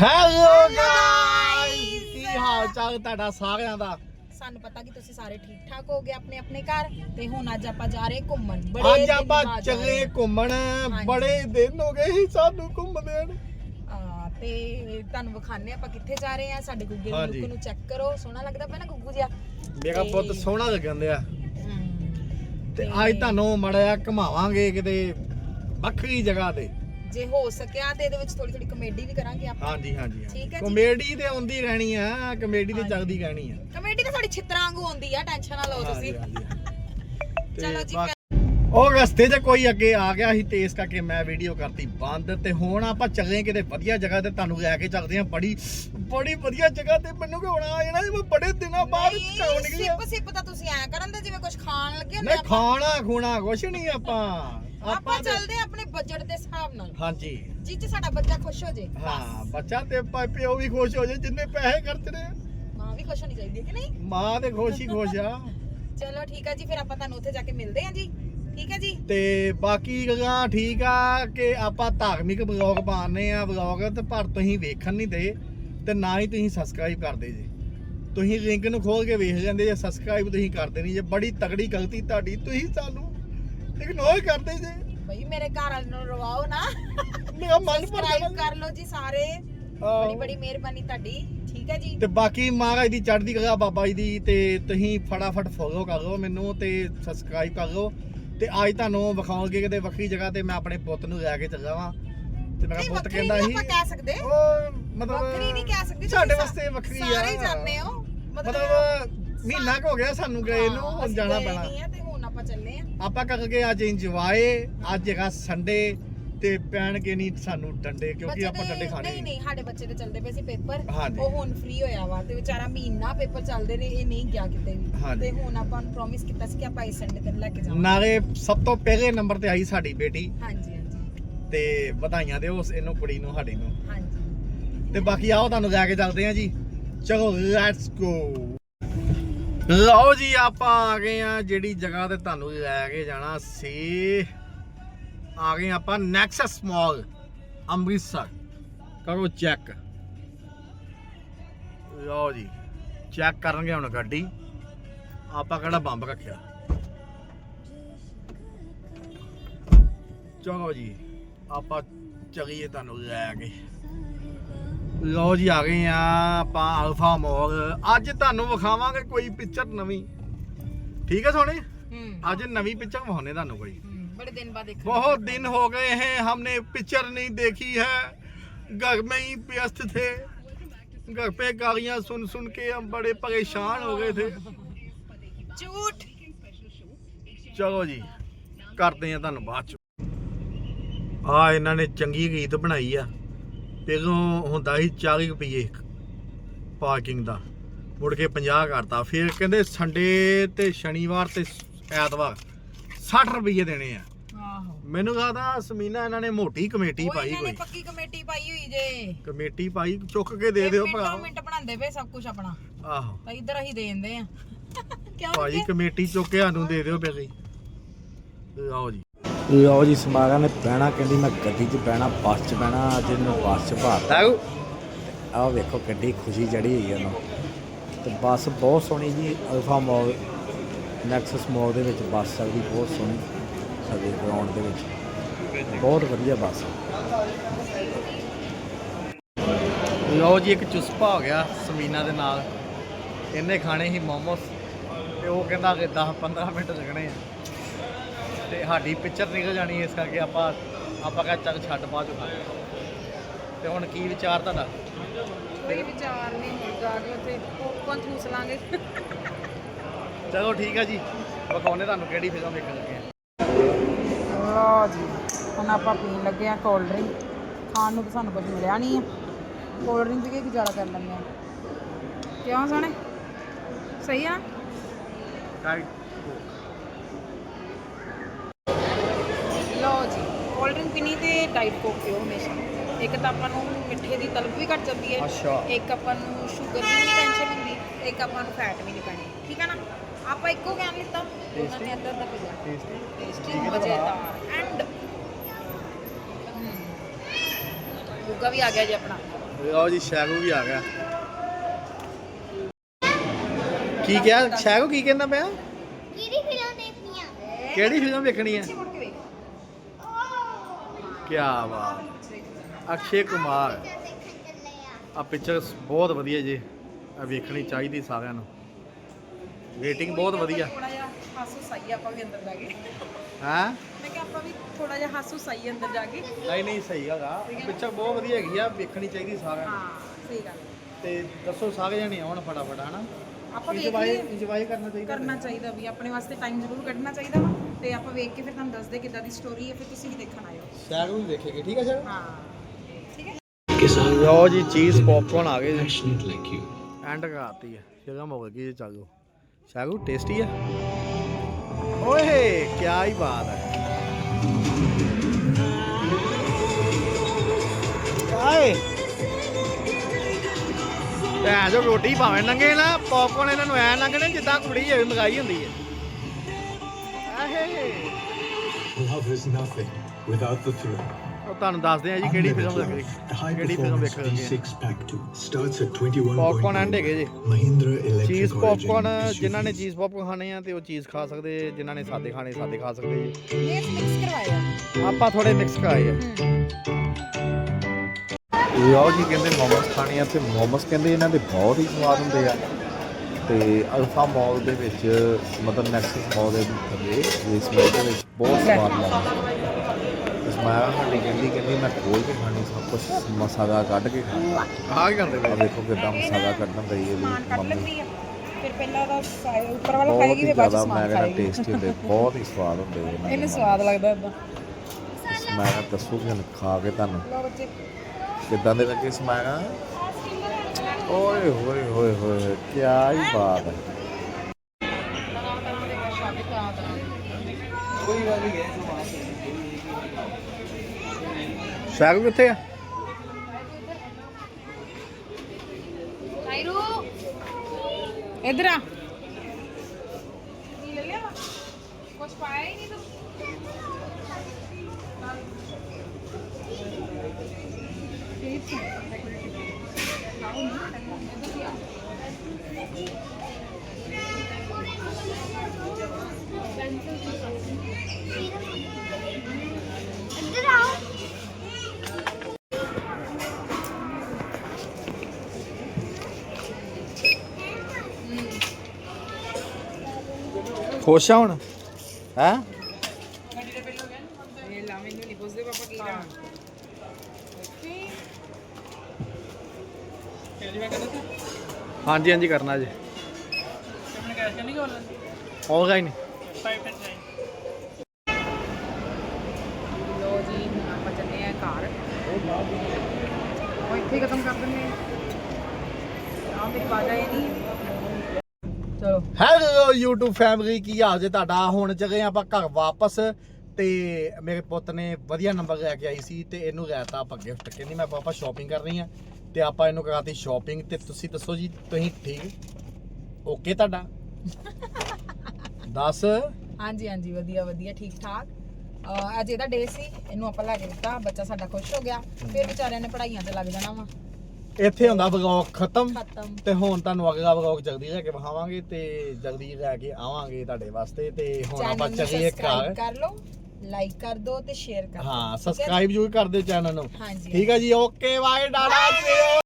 Hello! Guys ਕੀ ਹਾਲ ਚਾਲ ਤੁਹਾਡਾ ਸਾਰਿਆਂ ਦਾ? ਸਾਨੂੰ ਪਤਾ ਕਿ ਤੁਸੀਂ ਸਾਰੇ ਠੀਕ ਠਾਕ ਹੋਗੇ ਆਪਣੇ ਆਪਣੇ ਘਰ ਤੇ ਹੁਣ ਅੱਜ ਆਪਾਂ ਜਾ ਰਹੇ ਘੁੰਮਣ। ਅੱਜ ਦਿਨ ਆਪਾਂ ਬਾਅਦ ਜਾ ਚੱਲੇ ਰਹੇ। ਘੁੰਮਣ। ਬੜੇ ਦਿਨ ਹੋ ਗਏ ਸੀ ਸਾਨੂੰ ਘੁੰਮਦੇ ਨੂੰ। ਹਾਂ, ਤੇ ਤੁਹਾਨੂੰ ਵਿਖਾਣੇ ਆਪਾਂ ਕਿੱਥੇ ਜਾ ਰਹੇ ਆ ਸਾਡੇ ਗੁੱਗੇ ਹਾਂਜੀ। ਲੁੱਕ ਨੂੰ ਚੈੱਕ ਕਰੋ। ਸੋਹਣਾ ਲੱਗਦਾ ਪਿਆ ਨਾ ਗੁੱਗੂ ਜਿਹਾ? ਮੇਰਾ ਪੁੱਤ ਸੋਹਣਾ ਲੱਗਣ ਹਮ, ਤੇ ਅੱਜ ਤੁਹਾਨੂੰ ਮੜਿਆ ਘਮਾਵਾਂਗੇ ਕਿਤੇ ਵੱਖਰੀ ਜਗ੍ਹਾ ਤੇ। ਜੇ ਹੋ ਸਕਿਆ ਤੇ ਇਹਦੇ ਵਿੱਚ ਥੋੜੀ ਥੋੜੀ ਕਮੇਡੀ ਵੀ ਕਰਾਂਗੇ ਆਪਾਂ। ਹਾਂਜੀ ਹਾਂਜੀ ਠੀਕ ਹੈ ਜੀ। ਕਮੇਡੀ ਤੇ ਆਉਂਦੀ ਰਹਿਣੀ ਆ ਕਮੇਡੀ ਤੇ। ਚੱਲਦੀ ਰਹਿਣੀ ਆ। ਕਮੇਡੀ ਤਾਂ ਸਾਡੀ ਛਿੱਤਰਾਂ ਵਾਂਗੂ ਆਉਂਦੀ ਆ ਟੈਨਸ਼ਨ ਨਾ ਲਓ ਤੁਸੀਂ। ਚਲੋ ਜੀ ਉਹ ਰਸਤੇ 'ਚ ਕੋਈ ਅੱਗੇ ਆ ਗਿਆ ਸੀ ਤੇ ਇਸ ਕਰਕੇ ਮੈਂ ਵੀਡੀਓ ਕਰਤੀ ਬੰਦ ਤੇ ਹੁਣ ਆਪਾਂ ਚੱਲੇ ਕਿਤੇ ਵਧੀਆ ਜਗ੍ਹਾ ਤੇ ਤੁਹਾਨੂੰ ਲੈ ਕੇ ਚੱਲਦੇ ਹਾਂ ਬੜੀ ਬੜੀ ਵਧੀਆ ਜਗ੍ਹਾ ਤੇ। ਮੈਨੂੰ ਕਿ ਹੁਣ ਆ ਜਾਣਾ ਸੀ, ਮੈਂ ਬੜੇ ਦਿਨਾਂ ਬਾਅਦ ਚੌਣ ਗਿਆ ਸਿਪ ਸਿਪ ਤਾਂ ਤੁਸੀਂ ਐ ਕਰਨ ਦੇ ਜਿਵੇਂ ਕੁਝ ਖਾਣ ਲੱਗੇ ਹੁੰਦੇ ਨਹੀਂ ਆਪਾਂ। ਖਾਣਾ ਖੂਣਾ ਕੁਛ ਨਹੀਂ ਆਪਾਂ। ਆਪਾਂ ਚੱਲਦੇ ਆ ਆਪਣੇ ਬਜਟ ਦੇ ਹਿਸਾਬ ਨਾਲ। ਹਾਂਜੀ। ਜਿਹ ਚ ਸਾਡਾ ਬੱਚਾ ਖੁਸ਼ ਹੋ ਜੇ ਹਾਂ ਬੱਚਾ ਤੇ ਪ- ਪਿਓ ਵੀ ਖੁਸ਼ ਹੋ ਜਾਏ ਜਿੰਨੇ ਪੈਸੇ ਖਰਚਣੇ ਆ। ਮਾਂ ਵੀ ਖੁਸ਼ ਹੋਣੀ ਚਾਹੀਦੀ ਹੈ ਕਿ ਨਹੀਂ? ਮਾਂ ਤੇ ਖੁਸ਼ ਹੀ ਖੁਸ਼ ਆ। ਚਲੋ ਠੀਕ ਆ ਜੀ ਫਿਰ ਆਪਾਂ ਤੁਹਾਨੂੰ ਉੱਥੇ ਜਾ ਕੇ ਮਿਲਦੇ ਆ ਜੀ। ਠੀਕ ਹੈ ਜੀ? ਤੇ ਬਾਕੀ ਗੱਲਾਂ ਠੀਕ ਆ ਕਿ ਆਪਾਂ ਧਾਰਮਿਕ ਬਲੌਗ ਪਾਉਂਦੇ ਆ ਬਲੌਗ ਤੇ ਪਰ ਤੁਸੀਂ ਵੇਖਣ ਨਹੀਂ ਦੇ ਤੇ ਨਾ ਹੀ ਤੁਸੀਂ ਸਬਸਕ੍ਰਾਈਬ ਕਰਦੇ ਜੇ। ਤੁਸੀਂ ਲਿੰਕ ਨੂੰ ਖੋਲ ਕੇ ਵੇਖ ਲੈਂਦੇ ਜੇ ਸਬਸਕ੍ਰਾਈਬ ਤੁਸੀਂ ਕਰਦੇ ਨਹੀਂ ਜੇ। ਬੜੀ ਤਗੜੀ ਗਲਤੀ ਤੁਹਾਡੀ ਤੁਸੀਂ ਸਾਨੂੰ ਇਗਨੋਰ ਕਰਦੇ ਜੇ। ਬਈ ਮੇਰੇ ਘਰ ਵਾਲੇ ਨੂੰ ਰਵਾਓ ਨਾ। ਮੇਰਾ ਮਨ ਭਰ ਸਬਸਕ੍ਰਾਈਬ ਕਰ ਲਓ ਜੀ ਸਾਰੇ। ਬੜੀ ਬੜੀ ਮਿਹਰਬਾਨੀ ਤੁਹਾਡੀ। ਠੀਕ ਹੈ ਜੀ? ਤੇ ਬਾਕੀ ਮਹਾਰਾਜ ਦੀ ਚੜ੍ਹਦੀ ਕਲਾ ਬਾਬਾ ਜੀ ਦੀ ਤੇ ਤੁਸੀਂ ਫਟਾਫਟ ਫੋਲੋ ਕਰ ਲਓ ਮੈਨੂੰ ਤੇ ਸਬਸਕ੍ਰਾਈਬ ਕਰ ਲਓ। ਤੇ ਅੱਜ ਤੁਹਾਨੂੰ ਵਿਖਾਉਂਗੇ ਕਿਤੇ ਵੱਖਰੀ ਜਗ੍ਹਾ ਤੇ ਮੈਂ ਆਪਣੇ ਪੁੱਤ ਨੂੰ ਲੈ ਕੇ ਚੱਲਾ ਵਾਂ। ਤੇ ਮੇਰਾ ਪੁੱਤ ਕਹਿੰਦਾ ਸੀ ਆਪਾਂ ਕਹਿ ਸਕਦੇ। ਉਹ ਮਤਲਬ ਵੱਖਰੀ ਨਹੀਂ ਕਹਿ ਸਕਦੇ ਸਾਡੇ ਵਾਸਤੇ ਵੱਖਰੀ ਆ। ਸਾਰੇ ਜਾਂਦੇ ਹੋ। ਮਤਲਬ ਮਹੀਨਾ ਕੁ ਹੋ ਗਿਆ ਸਾਨੂੰ ਗਏ ਨੂੰ ਹੁਣ ਜਾਣਾ ਪੈਣਾ। ਆਪਾਂ ਚੱਲੇ ਆ। ਆਪਾਂ ਕਰਕੇ ਅੱਜ ਇੰਜੋਏ ਅੱਜ ਹੈਗਾ ਸੰਡੇ ਤੇ ਪੈਣਗੇ ਨਹੀਂ ਸਾਨੂੰ ਡੰਡੇ ਕਿਉਂਕਿ ਆਪਾਂ ਡੰਡੇ ਖਾਣੇ ਨਹੀਂ ਨਹੀਂ ਸਾਡੇ ਬੱਚੇ ਦੇ ਚੱਲਦੇ ਪਏ ਸੀ ਪੇਪਰ। ਹਾਂਜੀ। ਉਹ ਹੁਣ ਫ੍ਰੀ ਹੋਇਆ ਵਾ ਤੇ ਵਿਚਾਰਾ ਮਹੀਨਾ ਪੇਪਰ ਚੱਲਦੇ ਨੇ ਇਹ ਨਹੀਂ ਗਿਆ ਕਿਤੇ ਵੀ। ਹਾਂਜੀ। ਤੇ ਹੁਣ ਆਪਾਂ ਨੂੰ ਪ੍ਰੋਮਿਸ ਕੀਤਾ ਸੀ ਕਿ ਆਪਾਂ ਇਸ ਸੰਡੇ ਤੱਕ ਲੈ ਕੇ ਜਾਵਾਂਗੇ। ਨਾਲੇ ਸਭ ਤੋਂ ਪਹਿਲੇ ਨੰਬਰ ਤੇ ਆਈ ਸਾਡੀ ਬੇਟੀ। ਹਾਂਜੀ ਹਾਂਜੀ। ਤੇ ਵਧਾਈਆਂ ਦਿਓ ਉਸ ਇਹਨੂੰ ਕੁੜੀ ਨੂੰ ਸਾਡੀ ਨੂੰ। ਹਾਂਜੀ। ਤੇ ਬਾਕੀ ਆਓ ਤੁਹਾਨੂੰ ਲੈ ਕੇ ਚੱਲਦੇ ਆ ਜੀ। ਚਲੋ ਲੈਟਸ ਗੋ ਲਓ ਜੀ, ਆਪਾਂ ਆ ਗਏ ਆ ਜਿਹੜੀ ਜਗ੍ਹਾ ਤੇ ਤੁਹਾਨੂੰ ਲੈ ਕੇ ਜਾਣਾ ਸੀ। ਆ ਗਏ ਆਪਾਂ ਨੈਕਸਸ ਮਾਲ ਅੰਮ੍ਰਿਤਸਰ। ਕਰੋ ਚੈੱਕ ਲਓ ਜੀ ਚੈੱਕ ਕਰਨਗੇ ਹੁਣ ਗੱਡੀ। ਆਪਾਂ ਕਿਹੜਾ ਬੰਬ ਰੱਖਿਆ? ਚਲੋ ਜੀ, ਆਪਾਂ ਚਲੀਏ ਤੁਹਾਨੂੰ ਲੈ ਕੇ। ਲਓ ਜੀ ਆ ਗਏ ਆ ਆਪਾਂ ਅਲਫਾ ਮਾਲ ਅੱਜ ਤੁਹਾਨੂੰ ਵਿਖਾਵਾਂਗੇ ਕੋਈ ਪਿਕਚਰ ਨਵੀਂ ਠੀਕ ਹੈ ਸੋਹਣੇ ਹੂੰ ਅੱਜ ਨਵੀਂ ਪਿਕਚਰ ਵਿਖਾਉਣੇ ਤੁਹਾਨੂੰ ਕੋਈ ਹੂੰ, ਬੜੇ ਦਿਨ ਬਾਅਦ ਦੇਖਣ बहुत दिन हो गए हैं हमने पिक्चर नहीं देखी है घर में ही व्यस्त थे घर पे गालियां सुन सुन के हम बड़े परेशान हो गए थे ਝੂਠ ਚਲੋ ਜੀ ਕਰਦੇ ਆ ਤੁਹਾਨੂੰ ਬਾਅਦ ਚ ਆ ਇਹਨਾਂ ਨੇ ਚੰਗੀ ਰੀਤ ਬਣਾਈ ਆ ਪਹਿਲੋਂ ਹੁੰਦਾ ਸੀ 40 ਰੁਪਏ ਪਾਰਕਿੰਗ ਦਾ। ਮੁੜ ਕੇ 50 ਕਰਤਾ। ਫਿਰ ਕਹਿੰਦੇ ਸੰਡੇ ਤੇ ਸ਼ਨੀਵਾਰ ਤੇ ਐਤਵਾਰ 60 ਰੁਪਏ ਦੇਣੇ ਆ। ਆਹੋ। ਮੈਨੂੰ ਲੱਗਦਾ ਸਮੀਨਾ ਇਹਨਾਂ ਨੇ ਮੋਟੀ ਕਮੇਟੀ ਉਹ ਪਾਈ ਇਹਨਾਂ ਨੇ ਕੋਈ ਪੱਕੀ ਕਮੇਟੀ ਪਾਈ ਹੋਈ ਜੇ। ਕਮੇਟੀ ਪਾਈ ਚੁੱਕ ਕੇ ਦੇ ਦਿਓ ਭਰਾ ਮਿੰਟੋ ਮਿੰਟ ਬਣਾਉਂਦੇ ਪਏ ਸਭ ਕੁਝ ਆਪਣਾ। ਆਹੋ। ਤਾਂ ਇੱਧਰ ਅਸੀਂ ਦੇ ਦਿੰਦੇ ਆ। ਕਿਉਂ ਨਹੀਂ ਕਮੇਟੀ ਚੁੱਕ ਕੇ ਸਾਨੂੰ ਦੇ ਦਿਓ ਪਹਿਲੇ ਲਓ ਜੀ। ਲਓ ਜੀ ਸਮਾਗਾ ਨੇ ਪੈਣਾ ਕਹਿੰਦੀ ਮੈਂ ਗੱਡੀ 'ਚ ਪੈਣਾ ਬੱਸ 'ਚ ਪੈਣਾ ਅੱਜ ਇਹਨੂੰ ਬੱਸ 'ਚ ਭਾਤਾ ਆਹ ਵੇਖੋ ਗੱਡੀ ਖੁਸ਼ੀ ਚੜੀ ਹੋਈ ਹੈ ਉਹਨੂੰ ਤੇ ਬੱਸ ਬਹੁਤ ਸੋਹਣੀ ਜੀ ਅਲਫਾ ਮਾਲ ਨੈਕਸਸ ਮਾਲ ਦੇ ਵਿੱਚ ਬੱਸ ਚੱਲਦੀ ਬਹੁਤ ਸੋਹਣੀ ਸਾਡੇ ਗਰਾਊਂਡ ਦੇ ਵਿੱਚ। ਬਹੁਤ ਵਧੀਆ ਬੱਸ ਲਓ ਜੀ ਇੱਕ ਚੁਸਪਾ ਹੋ ਗਿਆ ਸਮੀਨਾ ਦੇ ਨਾਲ। ਇਹਨੇ ਖਾਣੇ ਸੀ ਮੋਮੋਸ ਤੇ ਉਹ ਕਹਿੰਦਾ ਕਿ 10 15 ਮਿੰਟ ਲੱਗਣੇ ਆ। ਤੇ ਸਾਡੀ ਪਿਕਚਰ ਨਿਕਲ ਜਾਣੀ ਇਸ ਕਰਕੇ ਆਪਾਂ ਆਪਾਂ ਕਹਾਂ ਚੱਲ ਛੱਡ ਬਾਅਦ ਚੋਂ ਤੇ ਹੁਣ ਕੀ ਵਿਚਾਰ ਤੁਹਾਡਾ? ਕੋਈ ਵਿਚਾਰ ਨਹੀਂ ਹੁਣ ਜਾ ਕੇ ਉੱਥੇ ਪੌਪਕੌਰਨ ਚੂਸ ਲਾਂਗੇ। ਚਲੋ ਠੀਕ ਆ ਜੀ। ਵਿਖਾਉਣੇ ਤੁਹਾਨੂੰ ਕਿਹੜੀ ਫਿਲਮ ਵੇਖਣ ਲੱਗੇ ਆ। ਲਓ ਜੀ ਹੁਣ ਆਪਾਂ ਪੀਣ ਲੱਗੇ ਆ ਕੋਲਡ ਡਰਿੰਕ ਖਾਣ ਨੂੰ ਤਾਂ ਸਾਨੂੰ ਕੁਝ ਮਿਲਿਆ ਨਹੀਂ ਆ। ਕੋਲਡ ਡਰਿੰਕ ਦੀ ਕੀ ਗੁਜ਼ਾਰਾ ਕਰ ਲੈਂਦੇ ਆ? ਕਿਉਂ ਸਣੇ ਸਹੀ ਆ? ਟਾਈਟ ਲਓ ਜੀ ਕੋਲਡ ਡਰਿੰਕ ਪੀਣੀ ਤੇ ਡਾਈਟ ਕੋਕ ਪੀਓ ਹਮੇਸ਼ਾ। ਇੱਕ ਤਾਂ ਆਪਾਂ ਨੂੰ ਮਿੱਠੇ ਦੀ ਤਲਬ ਵੀ ਘਟ ਜਾਂਦੀ ਹੈ ਅੱਛਾ। ਇੱਕ ਆਪਾਂ ਨੂੰ ਸ਼ੂਗਰ ਦੀ ਨਹੀਂ ਟੈਨਸ਼ਨ ਹੁੰਦੀ ਇੱਕ ਆਪਾਂ ਨੂੰ ਫੈਟ ਵੀ ਨਹੀਂ ਪੈਣੀ। ਠੀਕ ਹੈ ਨਾ? ਆਪਾਂ ਇੱਕੋ ਗਿਆਨ ਲਿੱਤਾ ਉਹਨਾਂ ਨੇ ਅੱਧਾ ਅੱਧਾ ਪੀ ਲਿਆ ਟੇਸਟੀ ਟੇਸਟੀ ਮਜ਼ੇਦਾਰ। ਐਂਡ ਗੁੱਗਾ ਵੀ ਆ ਗਿਆ ਜੀ ਆਪਣਾ। ਲਓ ਜੀ ਸ਼ੈਗੂ ਵੀ ਆ ਗਿਆ। ਕੀ ਕਿਹਾ? ਸ਼ੈਗੂ ਕੀ ਕਹਿੰਦਾ ਪਿਆ? ਕਿਹੜੀ ਫਿਲਮ ਦੇਖਣੀ ਆ? ਕਿਹੜੀ ਫਿਲਮ ਵੇਖਣੀ ਹੈ ਕੇ ਬਾਤ। ਅਕਸ਼ੇ ਕੁਮਾਰ। ਆ ਆ ਪਿਕਚਰ ਬਹੁਤ ਵਧੀਆ ਜੀ। ਆ ਵੇਖਣੀ ਚਾਹੀਦੀ ਸਾਰਿਆਂ ਨੂੰ। ਰੇਟਿੰਗ ਬਹੁਤ ਵਧੀਆ। ਥੋੜਾ ਜਿਹਾ ਹਾਸੂ ਆਪਾਂ ਵੀ ਅੰਦਰ ਜਾ ਕੇ। ਹਾਂ? ਮੈਂ ਕਿਹਾ ਆਪਾਂ ਵੀ ਥੋੜਾ ਜਿਹਾ ਹਾਸੂ ਸਾਈ ਅੰਦਰ ਜਾ ਕੇ। ਨਹੀਂ ਨਹੀਂ ਸਹੀ ਹੈਗਾ ਪਿਕਚਰ ਬਹੁਤ ਵਧੀਆ ਹੈਗੀ ਆ। ਵੇਖਣੀ ਚਾਹੀਦੀ ਸਾਰਿਆਂ ਨੂੰ। ਹਾਂ ਸਹੀ ਗੱਲ। ਤੇ ਦੱਸੋ ਸਾਰੇ ਜਣੇ ਆਉਣ ਫਟਾਫਟ ਹਨਾ? ਆਪਾਂ ਵੇਖ ਇੰਜੋਏ ਲਈਏ। ਇੰਜੋਏ ਕਰਨਾ ਚਾਹੀਦਾ ਕਰਨਾ ਚਾਹੀਦਾ ਵੀ ਆਪਣੇ ਵਾਸਤੇ ਟਾਈਮ ਜ਼ਰੂਰ ਕੱਢਣਾ ਚਾਹੀਦਾ ਵਾ ਤੇ ਆਪਾਂ ਵੇਖ ਕੇ ਫਿਰ ਤੁਹਾਨੂੰ ਦੱਸਦੇ ਕਿੱਦਾਂ ਦੀ ਸਟੋਰੀ ਹੈ ਫਿਰ ਤੁਸੀਂ ਵੀ ਦੇਖਣ ਆਇਓ। ਸ਼ੈਗੂ ਵੀ ਵੇਖੇਗੀ ਠੀਕ ਹੈ ਸਰ ਹਾਂ। ਠੀਕ ਹੈ? ਲਓ ਜੀ ਚੀਜ਼ ਪੌਪਕੌਰਨ ਆ ਗਏ ਜੀ। Passionate like you. ਐਂਡ ਕਰਾਤੀ ਹੈ ਸ਼ਗਮ ਹੋ ਗਈ ਜੀ ਚਾਲੂ। ਸ਼ਾਗੂ ਟੇਸਟੀ ਹੈ? ਓਏ ਕੀ ਹੀ ਬਾਤ ਹੈ। ਆਏ। ਭੈਣ ਜੋ ਰੋਟੀ ਭਾਵੇਂ ਲੰਗੇ ਨਾ ਪੌਪਕੌਰਨ ਇਹਨਾਂ ਨੂੰ ਐ ਲੰਗਣੇ ਜਿੱਦਾਂ ਕੁੜੀ ਜਿਵੇਂ ਮਗਾਈ ਹੁੰਦੀ ਹੈ। ਆਹੇ। Love is nothing without the thrill. ਉਹ ਤੁਹਾਨੂੰ ਦੱਸਦੇ ਆ ਜੀ ਕਿਹੜੀ ਫਿਲਮ ਲੱਗੀ The high ਕਿਹੜੀ ਫਿਲਮ performance ਵੇਖ ਲੱਗੇ। V6 Pack 2 starts at 21. Popcorn and ਹੈਗੇ ਜੀ। Mahindra Electric ਚੀਜ਼ Origin ਪੌਪਕੌਰਨ. ਜਿਨ੍ਹਾਂ ਨੇ ਚੀਜ਼ ਪੌਪਕੌਰਨ ਖਾਣੇ ਆ ਤੇ ਉਹ ਚੀਜ਼ ਖਾ ਸਕਦੇ ਜਿਨ੍ਹਾਂ ਨੇ ਸਾਦੇ ਖਾਣੇ ਸਾਦੇ ਖਾ ਸਕਦੇ ਜੀ। ਇਹ ਮਿਕਸ ਕਰਵਾਇਆ। ਆਪਾਂ ਥੋੜੇ ਮਿਕਸ ਕਰਾਏ ਆ। ਲਓ ਜੀ ਕਹਿੰਦੇ ਮੋਮੋਸ ਖਾਣੇ ਆ ਤੇ ਮੋਮੋਸ ਕਹਿੰਦੇ ਇਹਨਾਂ ਦੇ ਬਹੁਤ ਹੀ ਸਵਾਦ ਹੁੰਦੇ ਆ। ਤੇ ਅਲਫਾ ਮਾਲ ਦੇ ਵਿੱਚ ਮਤਲਬ ਨੈਕਸਸ ਮਾਲ ਦੇ ਥੱਲੇ ਇਸ ਮਾਲ ਦੇ ਵਿੱਚ ਬਹੁਤ ਸਵਾਦ ਲੱਗਦਾ। ਇਸ ਮਾਇਆ ਸਾਡੀ ਕਹਿੰਦੀ ਕਹਿੰਦੀ ਮੈਂ ਖੋਲ ਕੇ ਖਾਣੀ ਸਭ ਕੁਝ ਮਸਾਲਾ ਕੱਢ ਕੇ ਖਾਣਾ। ਆ ਕਰਦੇ ਆ ਦੇਖੋ ਕਿਦਾਂ ਮਸਾਲਾ ਕੱਢਣ ਦਈ ਇਹ ਮੰਮੀ। ਫਿਰ ਪਹਿਲਾਂ ਦਾ ਉੱਪਰ ਵਾਲਾ ਬਹੁਤ ਖਾਏਗੀ ਫਿਰ ਬਾਅਦ ਚ ਸਮਾਨ ਖਾਏਗੀ ਟੇਸਟੀ ਹੁੰਦੇ ਬਹੁਤ ਹੀ ਸਵਾਦ ਹੁੰਦੇ ਇਹਨਾਂ ਸਵਾਦ ਲੱਗਦਾ ਇਦਾਂ ਮੈਂ ਦੱਸੂਗੀ ਹੁਣ ਖਾ ਕੇ ਤੁਹਾਨੂੰ। ਲੋ ਬੱਚੇ। ਕਿੱਦਾਂ ਦੇ ਲੱਗੇ ਸਮਾਇਆ ਓਏ ਹੋਏ ਹੋਏ ਹੋਏ ਕੀ ਹੀ ਬਾਤ ਹੈ ਸ਼ਾਗੂ ਕਿੱਥੇ ਆ ਇਧਰ ਆ ਲੈ ਲਿਆ ਕੁਝ ਪਾਇਆ ਹੀ ਨਹੀਂ ਤੂੰ ਇੱਧਰ ਖੁਸ਼ ਆ ਹੁਣ ਹੈ ਇਹ ਲਾ ਮੈਨੂੰ ਨਹੀਂ ਪੁੱਛਦੇ ਪਾਪਾ ਕੀ ਕਰਾਂ ਹਾਂਜੀ ਹਾਂਜੀ ਕਰਨਾ ਜੀ। ਆਨਲਾਈਨ ਲੋ ਜੀ ਹੁਣ ਆਪਾਂ ਚੱਲੇ ਆ ਘਰ। ਉਹ ਇੱਥੇ ਹੀ ਖਤਮ ਕਰ ਦਿੰਦੇ ਆ ਮੇਰੀ ਆਵਾਜ਼ ਆਈ ਨਹੀਂ। ਚਲੋ। ਹੈਲੋ YouTube ਫੈਮਿਲੀ ਕੀ ਹਾਲ ਜੇ ਤੁਹਾਡਾ? ਹੁਣ ਚੱਲੇ ਆਪਾਂ ਘਰ ਵਾਪਸ ਤੇ ਮੇਰੇ ਪੁੱਤ ਨੇ ਵਧੀਆ ਨੰਬਰ ਲੈ ਕੇ ਆਈ ਸੀ ਤੇ ਇਹਨੂੰ ਲੈਤਾ ਆਪਾਂ ਗਿਫਟ ਕਹਿੰਦੀ ਮੈਂ ਪਾਪਾ ਸ਼ਾਪਿੰਗ ਕਰਨੀ ਆ। ਤੇ ਆਪਾਂ ਇਹਨੂੰ ਕਰਾਤੀ ਸ਼ਾਪਿੰਗ ਤੇ ਤੁਸੀਂ ਦੱਸੋ ਜੀ ਤੁਸੀਂ ਠੀਕ? ਓਕੇ ਤੁਹਾਡਾ? ਦੱਸ। ਹਾਂਜੀ ਹਾਂਜੀ ਵਧੀਆ ਵਧੀਆ ਠੀਕ ਠਾਕ। ਅਹ ਅੱਜ ਇਹਦਾ ਡੇ ਸੀ ਇਹਨੂੰ ਆਪਾਂ ਲੈ ਕੇ ਦਿੱਤਾ ਬੱਚਾ ਸਾਡਾ ਖੁਸ਼ ਹੋ ਗਿਆ ਫਿਰ ਵਿਚਾਰਿਆਂ ਨੇ ਪੜ੍ਹਾਈਆਂ ਤੇ ਲੱਗ ਜਾਣਾ ਵਾ। ਇੱਥੇ ਹੁੰਦਾ ਵਲੌਗ ਖਤਮ ਖਤਮ। ਤੇ ਹੁਣ ਤੁਹਾਨੂੰ ਅਗਲਾ ਵਲੌਗ ਜਲਦੀ ਲੈ ਕੇ ਵਿਖਾਵਾਂਗੇ ਤੇ ਜਲਦੀ ਲੈ ਕੇ ਆਵਾਂਗੇ ਤੁਹਾਡੇ ਵਾਸਤੇ ਤੇ ਹੁਣ ਆਪਾਂ ਚੱਲੀਏ ਘਰ। ਕਰ ਲਓ। ਲਾਈਕ ਕਰ ਦਿਓ ਤੇ ਸ਼ੇਅਰ ਕਰ ਦਿਓ ਹਾਂ ਠੀਕ ਹੈ? ਸਬਸਕ੍ਰਾਈਬ ਜ਼ਰੂਰ ਕਰ ਦਿਓ ਚੈਨਲ ਨੂੰ। ਹਾਂਜੀ ਠੀਕ ਹੈ ਜੀ ਓਕੇ ਬਾਏ ਡਾਡਾ